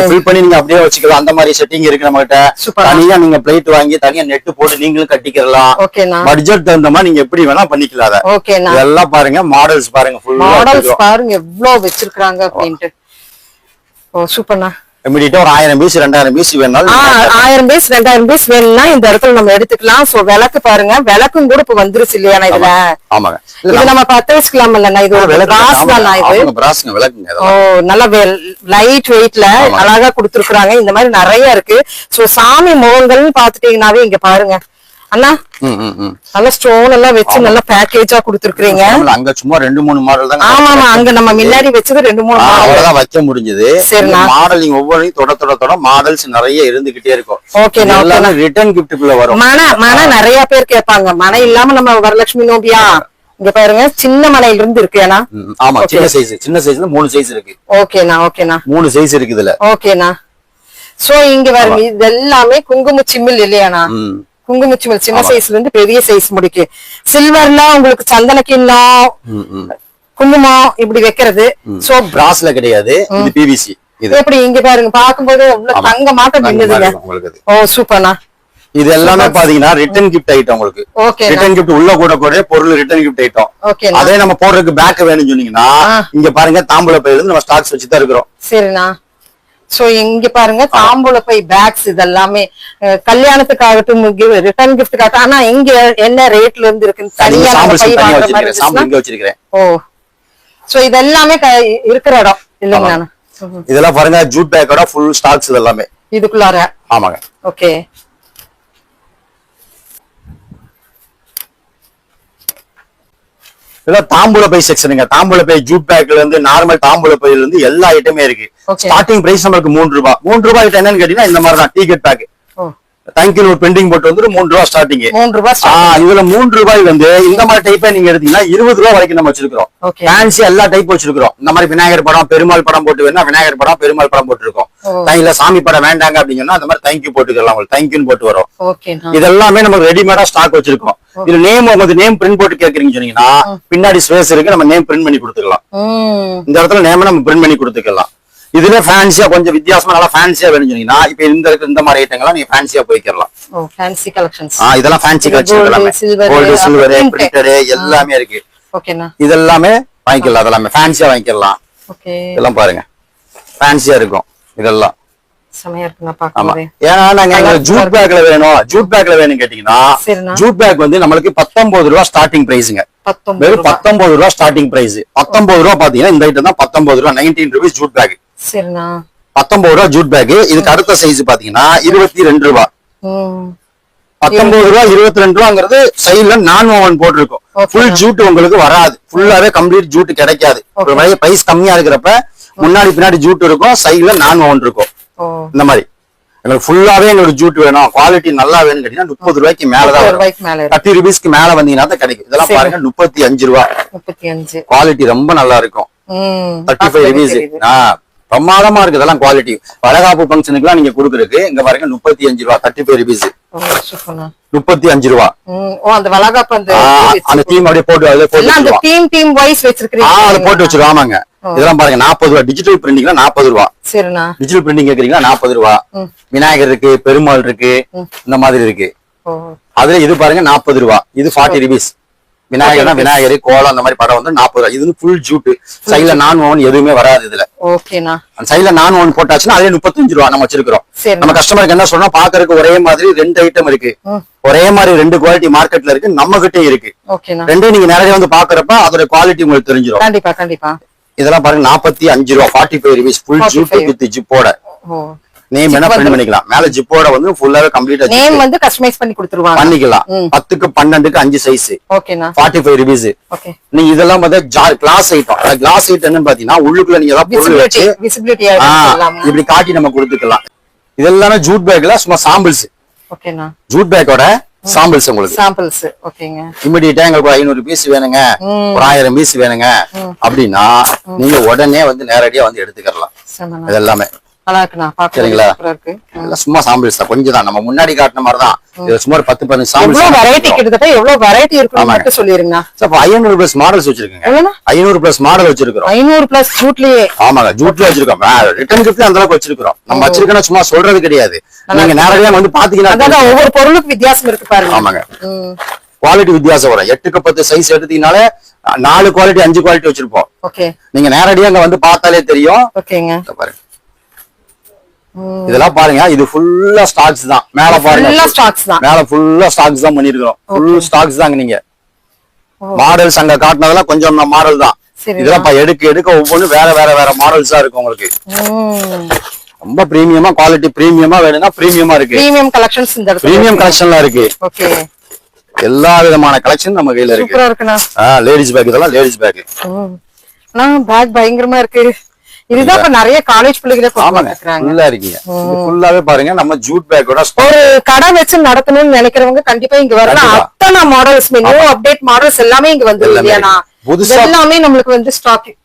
A: ஃபில் பண்ணி நீங்க அப்படியே வச்சுக்கலாம். அந்த மாதிரி செட்டிங் இருக்கு நம்ம கிட்ட. தனியா நீங்க பிளேட் வாங்கி தனியா நெட் போட்டு நீங்களும் கட்டிக்கிறலாம்
B: ஓகேண்ணா
A: பட்ஜெட் தகுந்த மாதிரி நீங்க எப்படி வேணா பண்ணிக்கலாம் அதை. இதெல்லாம் பாருங்க. மாடல்ஸ் பாருங்க
B: மாடல்ஸ் பாருங்க எவ்வளவு வச்சிருக்காங்க அப்படின்ட்டு. ஓ சூப்பர்ண்ணா
A: இமிடியா ஒரு ஆயிரம் பீஸ் ரெண்டாயிரம் பீஸ் வேணாலும்
B: ஆயிரம் பீஸ் ரெண்டாயிரம் பீஸ் வேணும்னா இந்த இடத்துல நம்ம எடுத்துக்கலாம். சோ விளக்கு பாருங்க. விளக்கும் கூட இப்ப வந்துருச்சு இல்லையாண்ணா இதுல?
A: ஆமாங்க.
B: இது நம்ம பத்து வச்சுக்கலாம் இல்லண்ணா. இது ஒரு கிராஸ் தானா இது.
A: பிராஸ்ங்க விளக்குங்க
B: ஓ. நல்ல லைட் வெயிட்ல. அழகா கொடுத்துருக்காங்க இந்த மாதிரி நிறைய இருக்கு. சோ சாமி முகங்கள்னு பாத்துட்டீங்கன்னாவே இங்க பாருங்க. அண்ணா. நல்ல ஸ்டோன் எல்லாம் வச்சு நல்ல பேக்கேஜா கொடுத்துருக்கீங்க
A: அங்க சும்மா ரெண்டு மூணு மாடல் தான்
B: ஆமா அங்க நம்ம முன்னாடி வச்சது ரெண்டு மூணு.
A: அவ்வளவுதான் வைக்க முடிஞ்சது.
B: சரிண்ணா.
A: மாடல் நீங்க ஒவ்வொன்றையும் தொட தொட தொட மாடல்ஸ் நிறைய இருந்துகிட்டே இருக்கும்.
B: ஓகேண்ணா,
A: எல்லாமே ரிட்டர்ன் கிஃப்ட்டுக்குள்ள வரும்.
B: மன மன நிறைய பேர் கேட்பாங்க. மன இல்லாம நம்ம வரலட்சுமி நோம்பியா? இங்க பாருங்க சின்ன மனையில இருந்து இருக்கு ஏன்னா
A: ஆமா சின்ன சைஸ் சின்ன சைஸ்ல மூணு சைஸ் இருக்கு.
B: ஓகேண்ணா ஓகேண்ணா
A: மூணு சைஸ் இருக்கு இதுல.
B: ஓகேண்ணா சோ இங்க பாருங்க இது எல்லாமே குங்கும சிம்மில் இல்லையாண்ணா
A: ம்.
B: குங்கும சிம்மில் சின்ன சைஸ்ல இருந்து பெரிய சைஸ் முடிக்கு. சில்வர்ல உங்களுக்கு சந்தன கிண்ணம். குங்குமம் இப்படி வைக்கிறது. சோ
A: பிராஸ்ல கிடையாது. இது பிவிசி இது.
B: எப்படி இங்க பாருங்க பாக்கும்போது அவ்வளவு தங்க மாட்டம்
A: இது.
B: ஓ சூப்பர்ண்ணா.
A: இது எல்லாமே பாத்தீங்கன்னா ரிட்டர்ன் கிஃப்ட் ஐட்டம் உங்களுக்கு.
B: ஓகேண்ணா
A: ரிட்டர்ன் கிஃப்ட் உள்ள கூட கூட பொருள் ரிட்டர்ன் கிஃப்ட் ஐட்டம் அதே நம்ம போடுறதுக்கு பேக் வேணும்னு சொன்னீங்கன்னா. இங்க பாருங்க தாம்பூல இருந்து நம்ம ஸ்டாக்ஸ் வச்சு தான் இருக்கிறோம்.
B: சரிண்ணா. சோ இங்க பாருங்க தாம்பூல பை பேக்ஸ் இதெல்லாமே கல்யாணத்துக்காகட்டும் ரிட்டர்ன் கிஃப்ட் ஆனா இங்க என்ன ரேட்ல இருந்து இருக்கு தனியா ஓ. சோ இதெல்லாமே இருக்கிற இடம். இல்லைங்கண்ணா ம்ஹும்.
A: இதெல்லாம் பாருங்க ஜூட் பேக்கோட ஃபுல் ஸ்டாக்ஸ் இது எல்லாமே
B: இதுக்குள்ளார?
A: ஆமாங்க.
B: ஓகே
A: இதெல்லாம் தாம்பூல பை செக்ஷனுங்க தாம்பூல பை ஜூட் பேக்ல இருந்து நார்மல் தாம்பூல பையில இருந்து எல்லா ஐட்டமே இருக்கு. ஸ்டார்டிங் பிரைஸ் நம்மளுக்கு மூணு ரூபாய். மூணு ரூபாய் என்னன்னு கேட்டீங்கன்னா இந்த மாதிரி தான் டிக்கெட் பேக் தேங்க்யூ ஒரு பெண்டிங் போட்டு வந்து மூணு ரூபாய் ஸ்டார்டிங்
B: மூணு ரூபாய்
A: இதுல மூணு ரூபாய் வந்து இந்த மாதிரி டைப்பா நீங்க எடுத்தீங்கன்னா இருபது ரூபாய் வரைக்கும் நம்ம வச்சிருக்கோம் ஃபேன்சி எல்லா டைப் வச்சிருக்கிறோம். இந்த மாதிரி விநாயகர் படம் பெருமாள் படம் போட்டு வேணா விநாயகர் படம் பெருமாள் படம் போட்டுருக்கோம். இல்ல சாமி படம் வேண்டாங்க அப்படிங்கன்னா அந்த மாதிரி தேங்க்யூ போட்டுக்கலாம் உங்களுக்கு. தேங்க்யூன்னு போட்டு வரும். இதெல்லாமே நமக்கு ரெடிமேடா ஸ்டாக் வச்சிருக்கோம் இதுல நேம் உங்களுக்கு நேம் பிரிண்ட் போட்டு கேக்குறீங்கன்னு சொன்னீங்கன்னா பின்னாடி ஸ்பேஸ் இருக்கு நம்ம நேம் பிரிண்ட் பண்ணி கொடுத்துக்கலாம். இந்த இடத்துல நேம் நம்ம பிரிண்ட் பண்ணி கொடுத்துக்கலாம். இதுல ஃபேன்சியா கொஞ்சம் வித்தியாசமா நல்லா ஃபேன்சியா வேணும்னு சொன்னீங்கன்னா இப்ப இந்த இருக்க இந்த மாதிரி ஐட்டங்கள்லாம் நீங்க ஃபேன்சியா போய்க்கலாம்
B: ஓ ஃபேன்சி கலெக்ஷன்ஸ்
A: ஆ இதெல்லாம் ஃபேன்சி கலெக்ஷன் எல்லாமே. Gold silver. பிரிண்டர் எல்லாமே இருக்கு. இதெல்லாமே வாங்கிக்கலாம் அதெல்லாமே. ஃபேன்சியா வாங்கிக்கலாம்.
B: ஓகே.
A: இதெல்லாம் பாருங்க. ஃபேன்சியா இருக்கும். இதெல்லாம். ஜூட் பேக்ல வேணும்? ஜூட் பேக்ல வேணும் கேட்டீங்கன்னா. ஜூட் பேக் வந்து நம்மளுக்கு பத்தொன்பது ரூபா ஸ்டார்டிங் பிரைஸ்ங்க வெறும் பத்தொன்பது ரூபா ஸ்டார்டிங் பிரைஸ் பத்தொன்பது ரூபா பாத்தீங்கன்னா இந்த ஐட்டம் தான் பத்தொன்பது ரூபா நைன்டீன் ருபீஸ் ஜூட் பேக்
B: சரிண்ணா.
A: பத்தொன்பது ரூபா ஜூட் பேக் இதுக்கு அடுத்த சைஸ் பாத்தீங்கன்னா இருபத்தி ரெண்டு ரூபா. பத்தொன்பது ரூபா இருபத்தி ரெண்டு ரூபாங்கிறது சைடுல நான் ஓவன் போட்டிருக்கும். ஃபுல் ஜூட் உங்களுக்கு வராது. ஃபுல்லாவே கம்ப்ளீட் ஜூட் கிடைக்காது. ஒரு. மாதிரி பிரைஸ் கம்மியா இருக்கிறப்ப முன்னாடி பின்னாடி ஜூட் இருக்கும் சைடுல நான் ஓவன் இருக்கும். இந்த மாதிரி. எங்களுக்கு ஃபுல்லாவே எங்களுக்கு ஜூட் வேணும். குவாலிட்டி நல்லா வேணும்னு கேட்டீங்கன்னா முப்பது ரூபாய்க்கு மேலதான் தேர்ட்டி ருபீஸ்க்கு மேல வந்தீங்கன்னா தான் கிடைக்கும். இதெல்லாம். பாருங்க முப்பத்தி அஞ்சு ரூபா.
B: முப்பத்தி அஞ்சு.
A: குவாலிட்டி ரொம்ப நல்லா இருக்கும். Thirty five rupees. பிரமாதமா இருக்கு இதெல்லாம் குவாலிட்டி வளகாப்பு ஃபங்க்ஷனுக்குலாம் நீங்க கொடுக்குறதுக்கு இங்க பாருங்க முப்பத்தி அஞ்சு ரூபா தேர்ட்டி ஃபைவ் ருபீஸ் முப்பத்தி அஞ்சு ரூபா.
B: அந்த வளகாப்பு அந்த.
A: டீம் அப்படியே போட்டு அதுல போட்டு
B: டீம் வைஸ் வச்சிருக்கீங்க
A: அதை போட்டு வச்சிருவோம். ஆமாங்க. இதெல்லாம் பாருங்க நாற்பது ரூபா. டிஜிட்டல் பிரிண்டிங்ல நாற்பது ரூபா.
B: சரிண்ணா.
A: டிஜிட்டல் பிரிண்டிங் கேக்குறீங்கன்னா நாற்பது ரூபா. விநாயகர் இருக்கு பெருமாள் இருக்கு இந்த மாதிரி இருக்கு. அதுல இது பாருங்க நாற்பது ரூபா. இது ஃபார்ட்டி ருபீஸ் விநாயகர்னா விநாயகர் கோலம் அந்த மாதிரி படம் வந்து நாற்பது ரூபா. இது ஃபுல் ஜூட் சைடுல நான் ஓன் எதுவுமே வராது இதுல.
B: ஓகேண்ணா
A: அந்த சைடுல நான் ஓன் போட்டாச்சுன்னா அதுல முப்பத்தஞ்சு ரூபா நம்ம வச்சிருக்கிறோம்.
B: சரி
A: நம்ம கஸ்டமருக்கு என்ன சொல்றோம்? பாக்குறதுக்கு ஒரே மாதிரி ரெண்டு ஐட்டம் இருக்கு. ஒரே மாதிரி ரெண்டு குவாலிட்டி மார்க்கெட்ல இருக்கு. நம்ம கிட்டே இருக்கு. ரெண்டும் நீங்க நேரடியா வந்து பாக்குறப்ப அதோட குவாலிட்டி உங்களுக்கு தெரிஞ்சிடும்
B: கண்டிப்பா கண்டிப்பா.
A: இதெல்லாம் பாருங்க நாற்பத்தி அஞ்சு ரூபா. Forty five rupees full
B: 45.
A: Jute with ஜிப்போட name வேணா பிரிண்ட் பண்ணிக்கலாம். மேல ஜிப்போட வந்து ஃபுல்லாவே கம்ப்ளீட்டா
B: நேம் வந்து கஸ்டமைஸ் பண்ணி கொடுத்துருவாங்க.
A: பண்ணிக்கலாம். பத்துக்கு பன்னெண்டுக்கு அஞ்சு சைஸ்
B: ஓகேண்ணா
A: ஃபார்ட்டி ஃபைவ் ருபீஸ்
B: ஓகே
A: நீங்க இதெல்லாம் பார்த்தா கிளாஸ் ஐட்டம் கிளாஸ் ஐட்டம் என்னன்னு பாத்தீங்கன்னா உள்ளுக்குள்ள நீங்க ஏதாவது பொருள்
B: விசிபிலிட்டி
A: வச்சு
B: விசிபிலிட்டி
A: ஆ,
B: எடுத்துக்கலாம்
A: இப்படி காட்டி நம்ம கொடுத்துக்கலாம். இதெல்லாம் ஜூட் பேக்ல சும்மா சாம்பிள்ஸ் ஜூட் பேக்கோட சாம்பிள்ஸ் உங்களுக்கு.
B: சாம்பிள்ஸ் ஓகேங்க
A: இமிடியேட்டா எங்களுக்கு ஒரு ஐநூறு பீஸ் வேணுங்க. ஒரு ஆயிரம் பீஸ் வேணுங்க. அப்படின்னா நீங்க உடனே வந்து நேரடியா வந்து எடுத்துக்கலாம்
B: செம்மண்ணா
A: இது எல்லாமே
B: நல்லா இருக்குண்ணா
A: சரிங்களா?
B: இருக்கு.
A: சும்மா சாம்பிள்ஸ் தான் கொஞ்சம் தான் நம்ம முன்னாடி காட்டின மாதிரி தான் சும்மா ஒரு பத்து பதினஞ்சு
B: எவ்வளவு வெரைட்டி
A: சாம்பிள்ஸ்
B: கிட்டத்தட்ட எவ்வளவு வெரைட்டி
A: ஆமாங்க.
B: மட்டும் சொல்லிருங்க.
A: அப்ப ஐநூறு பிளஸ் மாடல்ஸ் வச்சிருக்கீங்க. ஐநூறு பிளஸ் மாடல் வச்சிருக்கிறோம்.
B: ஐநூறு பிளஸ் ஜூட்லயே.
A: ஆமாங்க ஜூட்ல வச்சிருக்கோம். ரிட்டர்ன் அந்த அளவுக்கு வச்சிருக்கிறோம். நம்ம வச்சிருக்கோம் சும்மா சொல்றது கிடையாது. நீங்க நேரடியா வந்து பாத்தீங்கன்னா
B: ஒவ்வொரு பொருளுக்கு வித்தியாசம் இருக்கு பாருங்க.
A: ஆமாங்க. குவாலிட்டி வித்தியாசம் வரும். எட்டுக்கு பத்து சைஸ் எடுத்தீங்கனாலே நாலு குவாலிட்டி அஞ்சு குவாலிட்டி வச்சிருப்போம்.
B: ஓகே.
A: நீங்க நேரடியா அங்க வந்து பார்த்தாலே தெரியும். பாருங்க. இதெல்லாம் பாருங்க இது ஃபுல்லா ஸ்டாக்ஸ் தான். மேல பாருங்க.
B: ஃபுல்லா ஸ்டாக்ஸ் தான்.
A: மேல ஃபுல்லா ஸ்டாக்ஸ் தான் பண்ணிருக்கோம் ஃபுல் ஸ்டாக்ஸ் தாங்க நீங்க. மாடல்ஸ் அங்க காட்டினதெல்லாம் கொஞ்சம் மாடல் தான். இதெல்லாம் பா- எடுக்க எடுக்க ஒவ்வொன்றும் வேற வேற வேற மாடல்ஸா இருக்கு உங்களுக்கு. ரொம்ப பிரீமியமா குவாலிட்டி பிரீமியமா வேணும்னா பிரீமியமா இருக்கு.
B: பிரீமியம் கலெக்ஷன்ஸ் இந்த
A: பிரீமியம் கலெக்ஷன்லாம் இருக்கு.
B: ஓகே
A: எல்லா விதமான கலெக்ஷன் நம்ம கையில இருக்கு.
B: சூப்பரா இருக்குண்ணா.
A: லேடிஸ் பேக் இதெல்லாம் லேடிஸ் பேக்.
B: அண்ணா பேக் பயங்கரமா இருக்கு. இதுதான் இப்ப நிறைய காலேஜ் பிள்ளைகளே
A: ஃபுல்லா இருக்கீங்க. ஃபுல்லாவே பாருங்க நம்ம ஜூட் பேக்கோட
B: ஒரு கடை வச்சு நடத்தணும்னு நினைக்கிறவங்க கண்டிப்பா இங்க வரலாம். அத்தனை மாடல்ஸ் நியூ அப்டேட் மாடல்ஸ் எல்லாமே இங்க வந்து.
A: புதுசா-
B: எல்லாமே நம்மளுக்கு வந்து ஸ்டாக்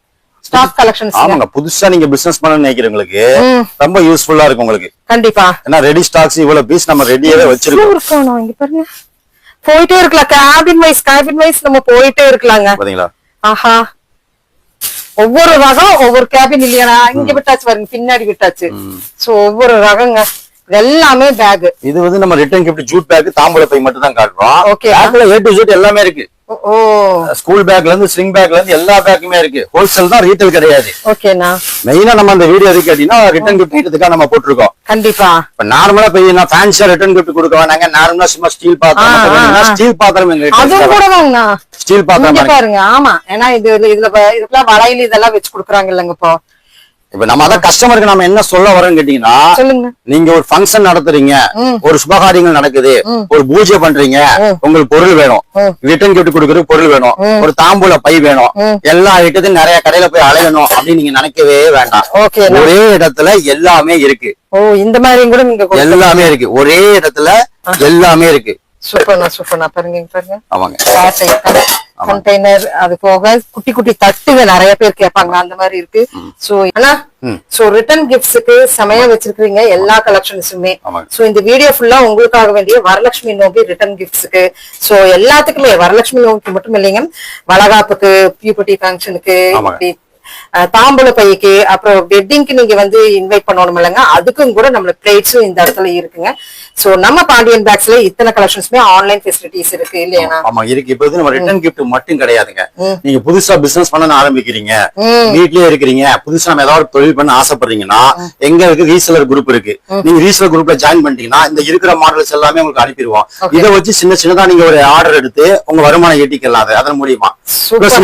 B: ஸ்டாக் கலெக்ஷன்ஸ்
A: ஆமாங்க. புதுசா நீங்க பிசினஸ் பண்ண நினைக்கிறவங்களுக்கு ரொம்ப யூஸ்ஃபுல்லா இருக்கும் உங்களுக்கு.
B: கண்டிப்பா.
A: ஏன்னா ரெடி ஸ்டாக்ஸ் இவ்வளவு பீஸ் நம்ம ரெடியாவே வச்சிருக்கோம்.
B: இங்க பாருங்க. போயிட்டே இருக்கலாம். கேபின் வைஸ் கேபின் வைஸ் நம்ம போயிட்டே இருக்கலாங்க.
A: பாத்தீங்களா?
B: ஆஹா. ஒவ்வொரு ரகம் ஒவ்வொரு கேபின் இல்லையாண்ணா இங்க விட்டாச்சு பாருங்க பின்னாடி விட்டாச்சு. சோ ஒவ்வொரு ரகங்க எல்லாமே பேக்
A: இது வந்து நம்ம ரிட்டர்ன் கிஃப்ட் ஜூட் பேக் தாம்பூல பை மட்டும் தான் காட்டுறோம்.
B: Okay.
A: பேக்ல ஏ டு ஜூட் எல்லாமே இருக்கு. ஸ்கூல் பேக்ல இருந்து ஸ்லிங் பேக்ல இருந்து எல்லா பேக்குமே இருக்கு. ஹோல்சேல் தான் ரீட்டைல் கிடையாது.
B: ஓகேண்ணா
A: மெயினா நம்ம அந்த வீடியோ எதுக்கு கேட்டீங்கன்னா ரிட்டர்ன் கிஃப்ட் ஐட்டத்துக்காக நம்ம போட்டிருக்கோம்.
B: கண்டிப்பா.
A: இப்ப நார்மலா போய் நான் ஃபேன்சியா ரிட்டர்ன் கிஃப்ட் கொடுக்க வேணாங்க. நார்மலா சும்மா ஸ்டீல் பாத்திரம். ஸ்டீல் பாத்திரம் எங்க
B: அதுவும் கூட வாங்கண்ணா
A: ஸ்டீல் பாத்திரம் பாருங்க.
B: ஆமா. ஏன்னா இது இதுல இதுக்கெல்லாம் வளையல் இதெல்லாம் வச்சு கொடுக்குறாங்க இல்லைங்க இப்போ.
A: இப்ப நம்ம அதான் கஸ்டமருக்கு நம்ம என்ன சொல்ல வரோம்னு கேட்டீங்கன்னா நீங்க ஒரு ஃபங்க்ஷன் நடத்துறீங்க ஒரு சுபகாரியங்கள் நடக்குது ஒரு பூஜை பண்றீங்க உங்களுக்கு பொருள் வேணும். ரிட்டர்ன் கிஃப்ட் கொடுக்கறதுக்கு பொருள் வேணும். ஒரு தாம்பூல பை வேணும். எல்லா ஐட்டத்தையும் நிறைய கடையில போய் அலையணும் அப்படின்னு நீங்க நினைக்கவே வேண்டாம்.
B: ஓகே
A: ஒரே இடத்துல எல்லாமே இருக்கு.
B: ஓ இந்த மாதிரியும் கூட நீங்க
A: எல்லாமே இருக்கு. ஒரே இடத்துல எல்லாமே இருக்கு.
B: சூப்பர்ண்ணா சூப்பர்ண்ணா. பாருங்க பாருங்க.
A: ஆமாங்க.
B: கண்டெய்னர் அது போக குட்டி குட்டி தட்டுங்க நிறைய பேர் கேட்பாங்க. அந்த மாதிரி இருக்கு. சோ அண்ணா சோ ரிட்டர்ன் கிஃப்ட்ஸுக்கு செமையா வச்சிருக்கீங்க எல்லா கலெக்ஷன்ஸுமே. சோ இந்த வீடியோ ஃபுல்லா உங்களுக்காக வேண்டிய வரலட்சுமி நோம்பி ரிட்டர்ன் கிஃப்ட்ஸுக்கு சோ எல்லாத்துக்குமே வரலட்சுமி நோம்பிக்கு மட்டும் இல்லைங்க. வளகாப்புக்கு பியூபர்ட்டி ஃபங்க்ஷனுக்கு தாம்பூல பைக்கு அப்புறம் வெட்டிங்க்கு நீங்க வந்து இன்வைட் பண்ணணும் இல்லைங்க. அதுக்கும் கூட நம்மளுக்கு பிளேட்ஸும் இந்த இடத்துல இருக்குங்க. சோ நம்ம பாண்டியன் பேக்ஸ்ல இத்தனை கலெக்ஷன்ஸுமே ஆன்லைன் ஃபெசிலிட்டிஸ் இருக்கு இல்லையா
A: ஆமா இருக்கு. இப்ப நம்ம ரிட்டர்ன் கிஃப்ட் மட்டும் கிடையாதுங்க. நீங்க புதுசா பிசினஸ் பண்ண ஆரம்பிக்கிறீங்க. வீட்லயே இருக்கிறீங்க. புதுசா நம்ம ஏதாவது தொழில் பண்ண ஆசைப்படுறீங்கன்னா எங்க இருக்கு? ரீசெலர் குரூப் இருக்கு. நீங்க ரீசெலர் குரூப்ல ஜாயின் பண்ணிட்டீங்கன்னா இந்த இருக்கிற மாடல்ஸ் எல்லாமே உங்களுக்கு அனுப்பிடுவோம். இதை வச்சு சின்ன சின்னதா நீங்க ஒரு ஆர்டர் எடுத்து உங்க வருமானம் ஈட்டிக்கலாம் அது அதன் மூலியமா.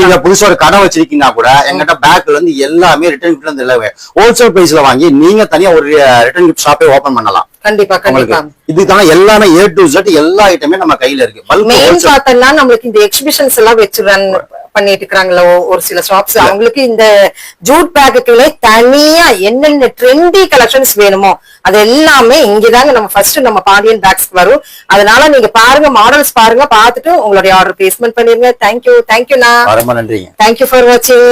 A: நீங்க புதுசா ஒரு கடை வச்சிருக்கீங்கன்னா கூட எங்கிட்ட பேக்ல இருந்து எல்லாமே ரிட்டர்ன் கிஃப்ட்ல இருந்து எல்லாமே. ஹோல்சேல் பிரைஸ்ல வாங்கி நீங்க தனியா ஒரு ரிட்டர்ன் கிஃப்ட் ஷாப்பே ஓபன் பண்ணலாம்.
B: கண்டிப்பா கண்டிப்பா.
A: இதுக்கான எல்லாமே ஏ டு Z எல்லா ஐட்டமே நம்ம கையில இருக்கு.
B: மெயின் பார்த்தோம்னா நம்மளுக்கு இந்த எக்ஸிபிஷன்ஸ் எல்லாம் வச்சு ரன் பண்ணிட்டு இருக்காங்கல்ல ஒ- ஒரு சில ஷாப்ஸ் அவங்களுக்கு இந்த ஜூட் பேக்குகளே தனியா என்னென்ன ட்ரெண்டி கலெக்ஷன்ஸ் வேணுமோ அது எல்லாமே இங்கதாங்க நம்ம ஃபர்ஸ்ட் நம்ம பாண்டியன் பேக்ஸ்க்கு வரும். அதனால நீங்க பாருங்க மாடல்ஸ் பாருங்க பார்த்துட்டு உங்களுடைய ஆர்டர் பிளேஸ்மெண்ட் பண்ணிருங்க. தேங்க்யூ தேங்க்யூண்ணா
A: ரொம்ப நன்றிங்க.
B: தேங்க்யூ ஃபார் வாட்சிங்